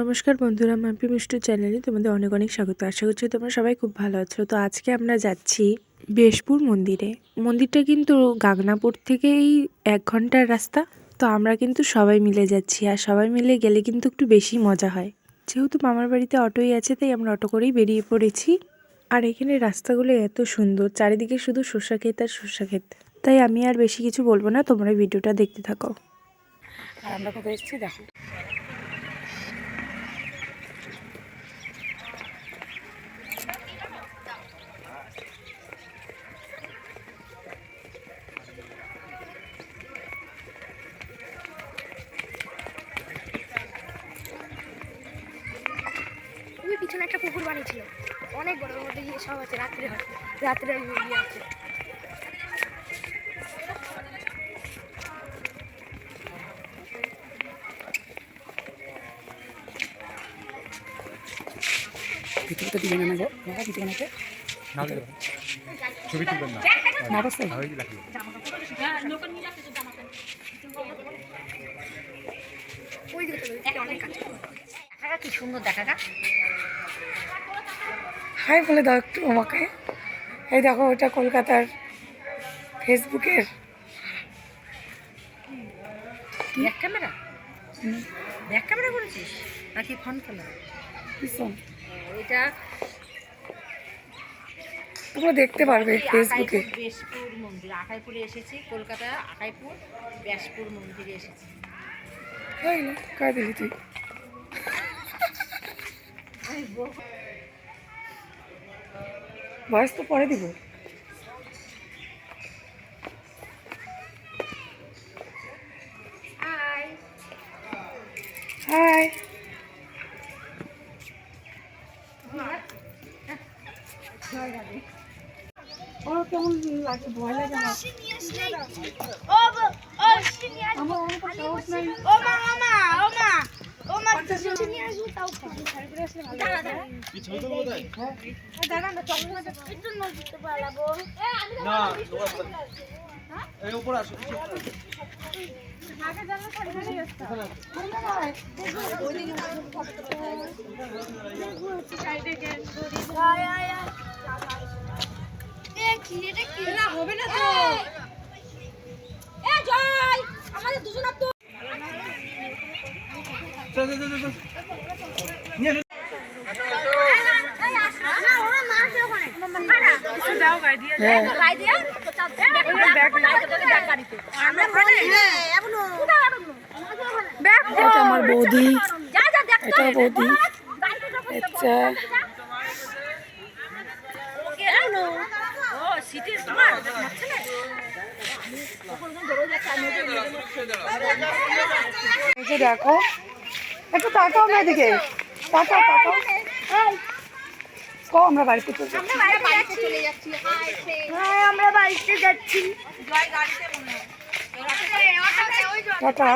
নমস্কার বন্ধুরা, মাম্পি মিষ্টু চ্যানেলে তোমাদের অনেক অনেক স্বাগত। আশা করছি তোমরা সবাই খুব ভালো আছো। তো আজকে আমরা যাচ্ছি বেশপুর মন্দিরে। মন্দিরটা কিন্তু গাগনাপুর থেকেই এক ঘণ্টার রাস্তা। তো আমরা কিন্তু সবাই মিলে যাচ্ছি আর সবাই মিলে গেলে কিন্তু একটু বেশি মজা হয়। যেহেতু মামার বাড়িতে অটোই আছে, তাই আমরা অটো করেই বেরিয়ে পড়েছি। আর এখানে রাস্তাগুলো এত সুন্দর, চারিদিকে শুধু শসা ক্ষেত আর শসা ক্ষেত। তাই আমি আর বেশি কিছু বলব না, তোমরা ভিডিওটা দেখতে থাকো। আর আমরা কোথায় এসেছি? দেখো। পিছনে একটা পুকুর বানিয়েছিল অনেক বড় মধ্যে গিয়ে সব আছে রাত্রে হয় রাত্রে ইয়ে আছে। ভিতরে তো না গো বাবা দিবে না তো ছবি তুলবেন না। না অবশ্যই তাহলেই লাগবে ওই দিকে চলে যাচ্ছে, অনেক কাছে দেখা কি সুন্দর দেখা গা। হাই বলে দাও একটু আমাকে। এই দেখো ওটা কলকাতার ফেসবুকের। Back camera? ব্যাক ক্যামেরা করেছিস? নাকি ফ্রন্ট ক্যামেরা? ভীষণ এটা তোমরা দেখতে পারবে ফেসবুকে। বেশপুর মন্দির। আকাইপুরে এসেছি কলকাতা আকাইপুর ব্যাসপুর মন্দিরে এসেছি। হয় না কার দিলি তুই? বয়স তো পরে দিব। হাই ও কেমন লাগে ভয় লাগে আমার অনেক সাহস নাই কি এটা কি হবে না তো এ জয় আমাদের দুজন তো চল চল চল চল হ্যাঁ এটা আমার বৌদি। এটা বৌদি। আচ্ছা। দেখো একটু তাকাও না এদিকে তাকাও তাকাও। কো আমরা বাড়িতে চলে যাব। হ্যাঁ আমরা বাড়িতে যাচ্ছি। টাটা।